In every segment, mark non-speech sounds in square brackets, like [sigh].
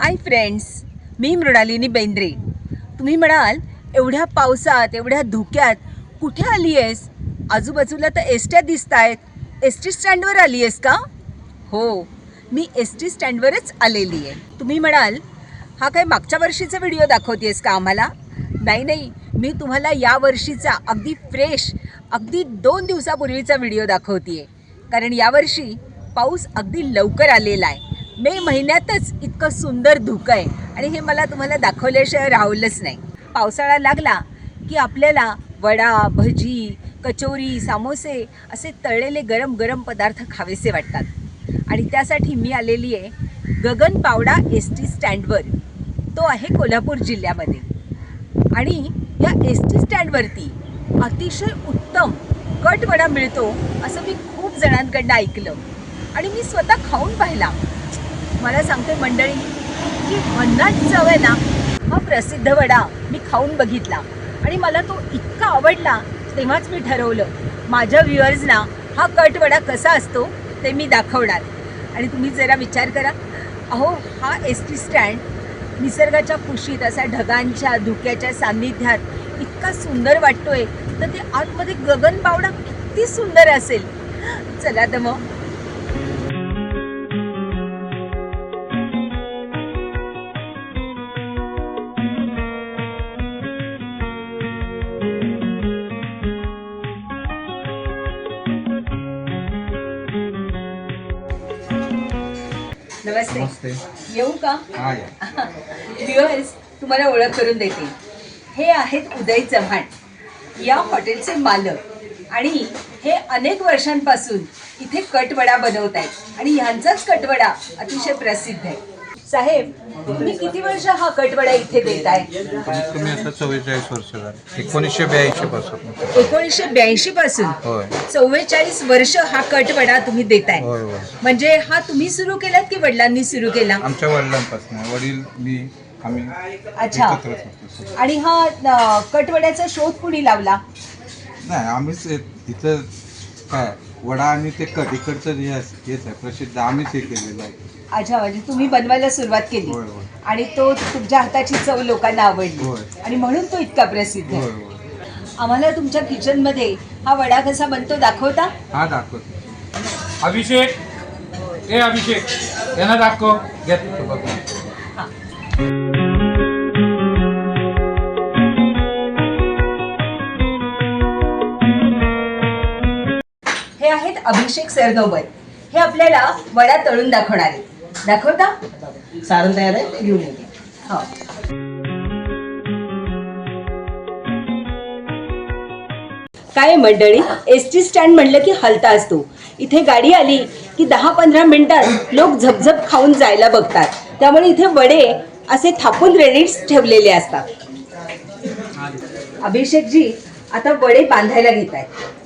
हाय friends मी मृणालिनी बेंद्रे. तुम्ही म्हणाल एवढ्या पावसात एवढ्या धुक्यात कुठे आली आहेस आजूबाजूला तर एस ट्या दिसत आहेत एस टी स्टँडवर आली आहेस का? हो मी एस टी स्टँडवरच आलेली आहे. तुम्ही म्हणाल हा काय मागच्या वर्षीचा व्हिडिओ दाखवतेस का आम्हाला? नाही नाही. मी तुम्हाला या वर्षीचा अगदी फ्रेश अगदी दोन दिवसापूर्वीचा व्हिडिओ दाखवते आहे कारण यावर्षी पाऊस अगदी लवकर आलेला आहे. मे महिन्यातच इतकं सुंदर धुकं आहे. आणि हे मला तुम्हाला दाखवल्याशिवाय राहवलंच नाही. पावसाळा लागला की आपल्याला वडा भजी कचोरी सामोसे असे तळलेले गरम गरम पदार्थ खावेसे वाटतात. आणि त्यासाठी मी आलेली आहे गगन पावडा एस टी स्टँडवर. तो आहे कोल्हापूर जिल्ह्यामध्ये. आणि या एस टी स्टँडवरती अतिशय उत्तम कटवडा मिळतो असं मी खूप जणांकडनं ऐकलं. आणि मी स्वतः खाऊन पाहिला. मला सांगते मंडळी की भन्नाट चव आहे ना हा प्रसिद्ध वडा मी खाऊन बघितला. आणि मला तो इतका आवडला तेव्हाच मी ठरवलं माझ्या व्ह्युअर्सना हा कटवडा कसा असतो ते मी दाखवणार. आणि तुम्ही जरा विचार करा अहो हा एस टी स्टँड निसर्गाच्या कुशीत असा ढगांच्या धुक्याच्या सान्निध्यात इतका सुंदर वाटतोय तर ते आतमध्ये गगन पावडा किती सुंदर असेल. चला तर मग. नमस्ते. येऊ का? या. [laughs] व्ह्युअर्स तुम्हाला ओळख करून देते. हे आहेत उदय चव्हाण. या हॉटेलचे मालक. आणि हे अनेक वर्षांपासून इथे कटवडा बनवत आहेत आणि ह्यांचाच कटवडा अतिशय प्रसिद्ध आहे. साहेब तुम्ही किती वर्ष हा कटवडा इथे देत आहे कमीत कमी आता चव्वेचाळीस वर्ष झाले. एकोणीसशे ब्याऐंशी पासून. एकोणीसशे ब्याऐंशी पासून? होय. चव्वेचाळीस वर्ष हा कटवडा तुम्ही देताय. होय होय. म्हणजे हा तुम्ही सुरू केलात की वडिलांनी सुरू केला? आमच्या वडिलांपासून. वडील मी आम्ही अच्छा. एकत्रच होतो सगळे. आणि हा अ, कटवड्याचा शोध कुणी लावला? नाही आम्हीच हे- इथं काय वडा आणि ते कट इकडचं जे आहे, हेच आहे प्रसिद्ध आम्हीच हे केलेलं आहे. अच्छा म्हणजे तुम्ही बनवायला सुरुवात केली. होय होय. आणि तो तुमच्या हाताची चव लोकांना आवडली. आणि म्हणून तो इतका प्रसिद्ध. होय आहे होय. आम्हाला तुमच्या किचनमध्ये हा वडा कसा बनतो दाखवता? हा दाखवतो. अभिषेक. ए अभिषेक. यांना दाखव. घेत. हे आहेत अभिषेक सरनोबत हे आपल्याला वडा तळून दाखवणार आहेत. दाखवता? सारण तयार आहे ते घेऊन येते. हो. काय मंडळी? एस टी स्टँड म्हणलं की हलता असतो. इथे गाडी आली की दहा पंधरा मिनिटात लोक झपझप खाऊन जायला बघतात. त्यामुळे इथे वडे असे थापून रेडीच ठेवलेले असतात. अभिषेकजी आता वडे बांधायला घेत आहेत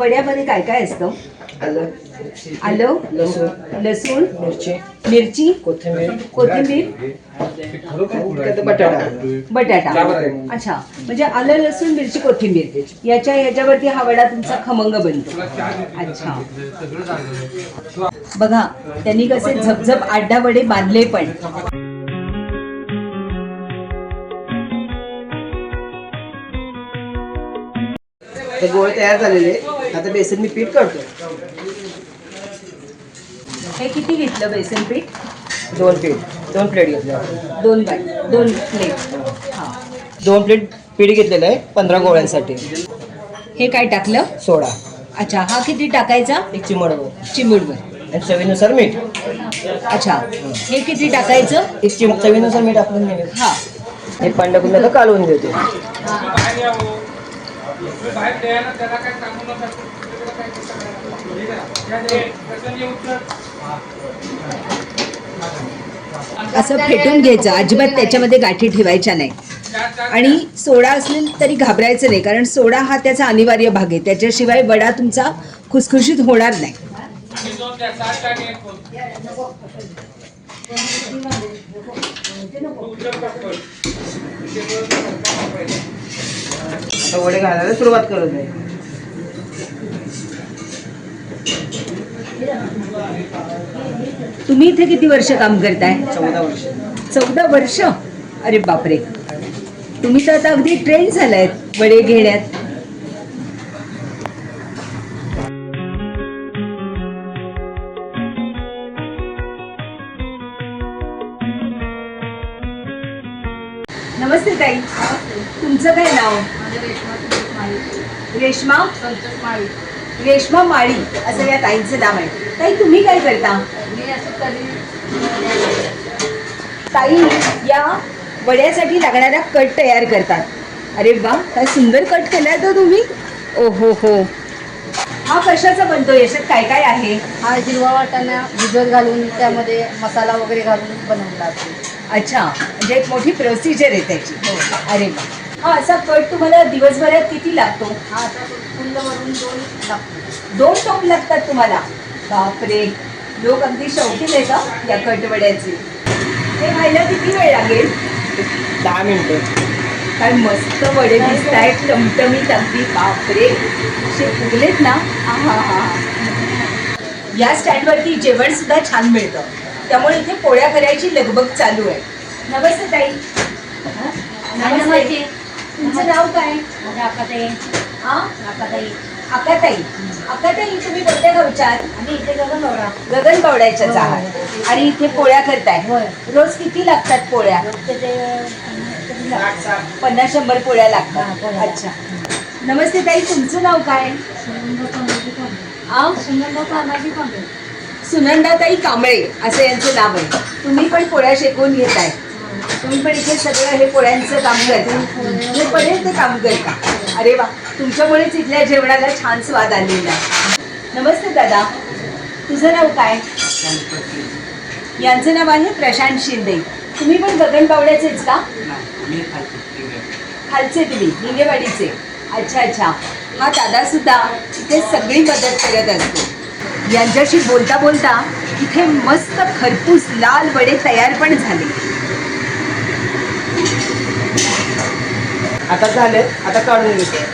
वड्यामध्ये काय काय असतं? आलं लसूण लसूण मिरची मिरची कोथिंबीर कोथिंबीर बटाटा. बटाटा. अच्छा म्हणजे आलं लसूण मिरची कोथिंबीर. याच्या याच्यावरती हा वडा तुमचा खमंग बनतो. अच्छा. बघा त्यांनी कसे झपझप आड्डा वडे बांधले पण. गोळे तयार झालेले. आता बेसन मी पीठ करतो हे किती घेतलं बेसन पीठ? दोन पीठ. दोन प्लेट घेतल्या. दोन बाय दोन प्लेट. हा. दोन प्लेट पीठ घेतलेलं आहे पंधरा गोळ्यांसाठी. हे काय टाकलं? सोडा. अच्छा हा किती टाकायचा? एक चिमड चिमूटभर आणि चवीनुसार मीठ. अच्छा हे किती टाकायचं? एक चिम चवीनुसार मीठ आपण नेहमी हा. हे आता कालवून देतो. द्यायला त्याला काय सांगू नका असं फेटून घ्यायचं. अजिबात त्याच्यामध्ये गाठी ठेवायच्या नाही. आणि सोडा असेल तरी घाबरायचं नाही कारण सोडा हा त्याचा अनिवार्य भाग आहे. त्याच्याशिवाय वडा तुमचा खुसखुशीत होणार नाही. आता वडे घालायला सुरुवात करत आहे तुम्ही इथे किती वर्ष काम करताय? चौदा वर्ष. चौदा वर्ष? अरे बापरे. तुम्ही तर आता अगदी ट्रेंड झालायत वडे घेण्यात. रेश्मा रेश्मा माळी असं या ताईंचं नाव आहे. ताई तुम्ही काय करता? ताई या वड्यासाठी लागणारा कट तयार करतात. अरे वा काय सुंदर कट केलाय तो तुम्ही. ओ हो. हो हा कशाचा बनतो? याच्यात काय काय आहे? हा हिरवा वाटाणा भिजत घालून त्यामध्ये मसाला वगैरे घालून बनवला अच्छा म्हणजे एक मोठी प्रोसिजर आहे त्याची. अरे वा. हा असा कट तुम्हाला दिवसभरात किती लागतो? हा असा दोन लागतो दोन टोप लागतात तुम्हाला. बापरे. लोक अगदी शौकीन आहे का या कटवड्याचे. हे खायला किती वेळ लागेल? दहा मिनिटं. काय मस्त वडे दिसत आहेत टमटमीत अगदी. बापरे. असे फुगलेत ना? आहा हा या स्टँडवरती जेवण सुद्धा छान मिळतं. त्यामुळे इथे पोळ्या करायची लगबग चालू आहे. नमस्ते ताई. नमस्ते. तुमचं नाव काय? म्हणजे हा? अकाताई अकाताई तुम्ही गावच्या आहात? आणि इथे गगन गौरा गगन कवड्याच्याच आहात आणि इथे पोळ्या करताय. रोज किती लागतात पोळ्या? पन्नास शंभर पोळ्या हा, लागतात. अच्छा. नमस्ते ताई तुमचं नाव काय? सुनंदा कांबळेची कांबळे. असं यांचं नाव आहे. तुम्ही पण पोळ्या शेकवून घेत आहे तुम्ही पण इथे सगळं हे पोळ्यांचं काम करता. हे. पडेल ते काम करता. अरे वा तुमच्यामुळेच इथल्या जेवणाला छान स्वाद आलेला. नमस्ते दादा तुझं नाव काय? यांचं नाव आहे प्रशांत शिंदे. तुम्ही पण गगन पावड्याचेच का? खालचे तुम्ही हिंगेवाडीचे अच्छा अच्छा. हा दादा सुद्धा इथे सगळी मदत करत असतो. यांच्याशी बोलता बोलता इथे मस्त खरपूस लाल वडे तयार पण झाले. आता झालं आता काढून घेते.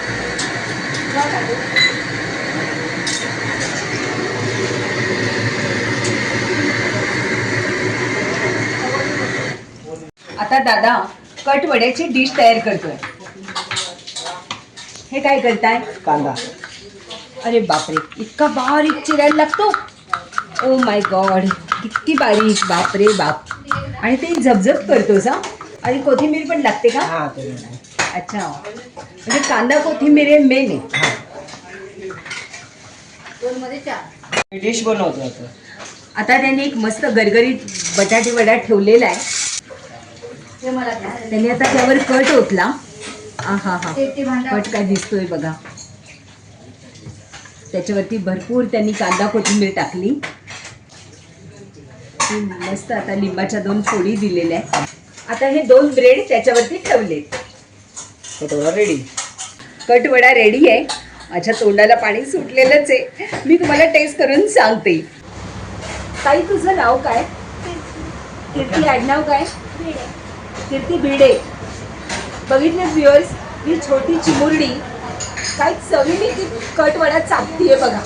आता दादा कट वड्याची डिश तयार करतोय. हे काय करताय? कांदा. अरे बापरे इतका बारीक चिरायला लागतो. ओ माय गॉड किती बारीक बापरे बाप. आणि ते झपझप करतोस हा? आणि कोथिंबीर पण लागते का? हा अच्छा. म्हणजे कांदा कोथिंबीर हे मेन आहे. दोन मध्ये चार. डिश बनवतो आता. आता त्यांनी एक मस्त गरगरीत बटाटे वडा ठेवलेला आहे. ते मला द्या. त्यांनी आता त्यावर कट ओतला. हा हा. ते ते भांडा. कट काय दिसतोय बघा. त्याच्यावरती भरपूर त्यांनी कांदा कोथिंबीर टाकली. मस्त आता लिंबाच्या दोन फोडी दिलेल्या आहेत. आता हे दोन ब्रेड त्याच्यावरती ठेवले कटोरा रेडी कटवडा रेडी आहे. माझ्या तोंडाला पाणी सुटलेलंच आहे. मी तुम्हाला टेस्ट करून सांगते. ताई तुझं नाव काय? कीर्ती आडनाव काय? कीर्ती भिडे. बघितले व्ह्युअर्स ही छोटी चिमुरडी. काय चवीने ती कटवडा चापतीये बघा.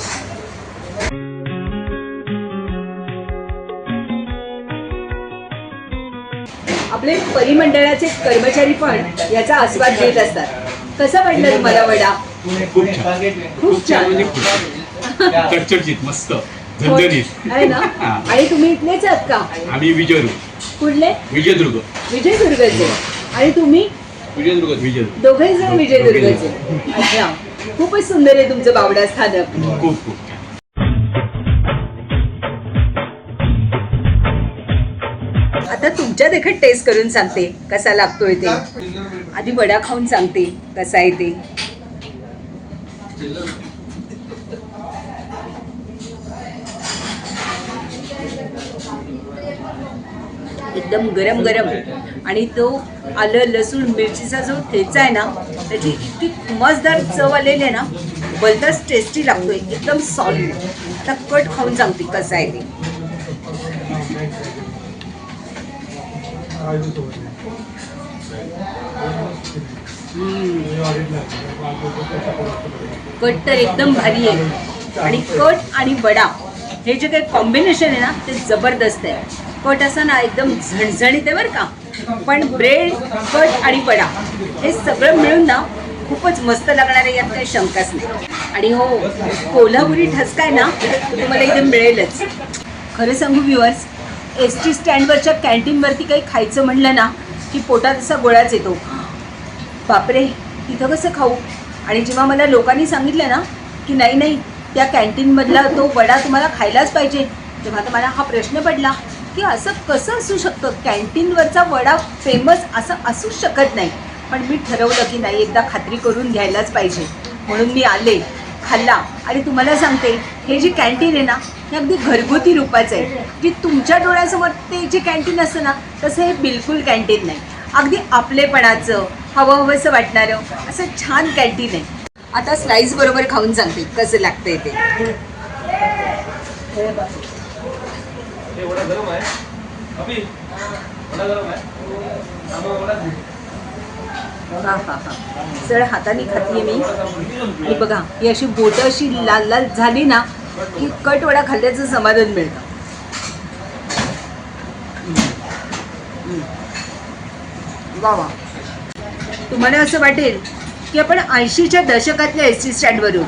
आपले परिमंडळाचे कर्मचारी पण याचा आस्वाद घेत असतात. कसा वाटलं तुम्हाला वडा? खूप छान. खूप छान. चटचटीत मस्त. झणझणीत. आहे ना? हा. आणि तुम्ही इथलेच आहात का? आम्ही विजयदुर्ग. कुठले? विजयदुर्ग. विजयदुर्गचे. आणि तुम्ही? विजयदुर्ग. विजयदुर्ग दोघे जण विजयदुर्गचे. अच्छा. खूपच सुंदर आहे तुमचं बावडा स्थानक. खूप खूप. आता तुमच्या देखत टेस्ट करून सांगते कसा लागतोय ते. आधी वडा खाऊन सांगते कसा आहे ते. एकदम गरम गरम. आणि तो आलं लसूण मिरचीचा जो ठेचा आहे ना त्याची इतकी मजदार चव आलेली आहे ना भलताच टेस्टी लागतोय. एकदम सॉलिड आता कट खाऊन सांगते कसं आहे ते. कट तर एकदम भारी आहे. आणि कट आणि वडा हे जे काही कॉम्बिनेशन आहे ना ते जबरदस्त आहे. कट असं ना एकदम झणझणीत आहे बरं का. पण ब्रेड कट आणि वडा हे सगळं मिळून ना खूपच मस्त लागणार आहे यात काही शंकाच नाही. आणि हो कोल्हापुरी ठसका आहे ना तुम्हाला इथे मिळेलच. खरं सांगू व्ह्युअर्स एस टी स्टँडवरच्या कॅन्टीनवरती काही खायचं म्हणलं ना की पोटात असा गोळाच येतो. बापरे तिथं कसं खाऊ? आणि जेव्हा मला लोकांनी सांगितलं ना की नाही नाही त्या कॅन्टीनमधला तो वडा तुम्हाला खायलाच पाहिजे तेव्हा तर मला हा प्रश्न पडला की असं कसं असू शकतं? कॅन्टीनवरचा वडा फेमस असं असूच शकत नाही. पण मी ठरवलं की नाही एकदा खात्री करून घ्यायलाच पाहिजे. म्हणून मी आले खाल्ला. आणि तुम्हाला सांगते हे जी कॅन्टीन आहे ना हे अगदी घरगुती रूपाचं आहे. जे तुमच्या डोळ्यासमोर ते जे कॅन्टीन असतं ना तसं हे बिलकुल कॅन्टीन नाही. अगदी आपलेपणाचं हवं हवंसं वाटणारं असं छान कॅन्टीन आहे. आता स्लाईस बरोबर खाऊन सांगते कसं लागतंय ते. हा हा हा सर हाताने खातीये मी. आणि बघा ही अशी बोटं अशी लाल लाल झाली ना की कट वडा खाल्ल्याचं समाधान मिळतं. वा वा. तुम्हाला असं वाटेल की आपण ऐंशीच्या दशकातल्या एस टी स्टँडवरून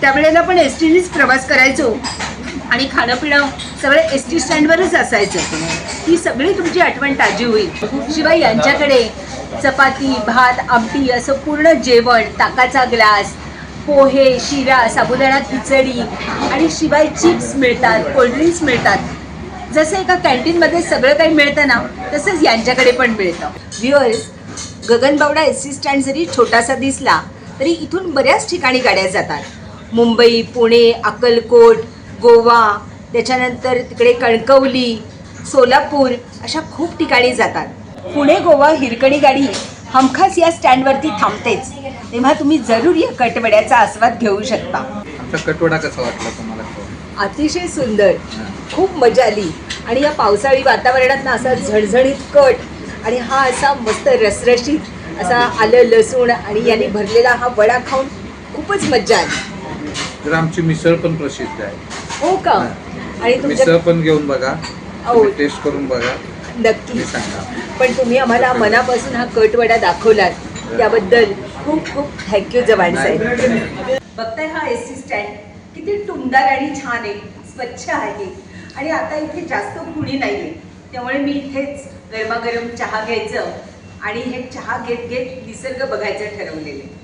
त्यावेळेला आपण एस टीनेच प्रवास करायचो आणि खाणं पिणं सगळं एस टी स्टँडवरच असायचं. ही सगळी तुमची आठवण ताजी होईल. शिवाय यांच्याकडे चपाती भात आमटी असं पूर्ण जेवण ताकाचा ग्लास पोहे शिरा साबुदाणा खिचडी आणि शिवाय चिप्स मिळतात कोल्ड्रिंक्स मिळतात. जसं एका कॅन्टीनमध्ये सगळं काही मिळतं ना तसंच यांच्याकडे पण मिळतं. Viewers Gaganbawda S T stand जरी छोटासा दिसला तरी इथून बऱ्याच ठिकाणी गाड्या जातात. मुंबई पुणे अक्कलकोट गोवा त्याच्यानंतर तिकडे कणकवली सोलापूर अशा खूप ठिकाणी जातात. पुणे गोवा हिरकणी गाडी हमखास या स्टँडवरती थांबतेच. तेव्हा तुम्ही जरूर या कटवड्याचा आस्वाद घेऊ शकता. आमचा कटवडा कसा वाटला तुम्हाला? अतिशय सुंदर. खूप मजा आली. आणि या पावसाळी वातावरणात ना असा झणझणीत कट आणि हा असा मस्त रसरशीत असा आलं लसूण आणि याने भरलेला हा वडा खाऊन खूपच मज्जा आली. तर आमची मिसळ पण प्रसिद्ध आहे. हो का? आणि मिसळ तुमच्या पण घेऊन बघा. हो. टेस्ट करून बघा. नक्की. पण तुम्ही आम्हाला मनापासून हा कटवडा दाखवलात त्याबद्दल खूप खूप थँक्यू जवान साहेब. बघताय हा एस टी स्टँड किती टुमदार आणि छान आहे स्वच्छ आहे. आणि आता इथे जास्त कुणी नाही आहे त्यामुळे मी इथेच गरमागरम चहा घ्यायचं आणि हे चहा घेत घेत निसर्ग बघायचं ठरवलेलं आहे.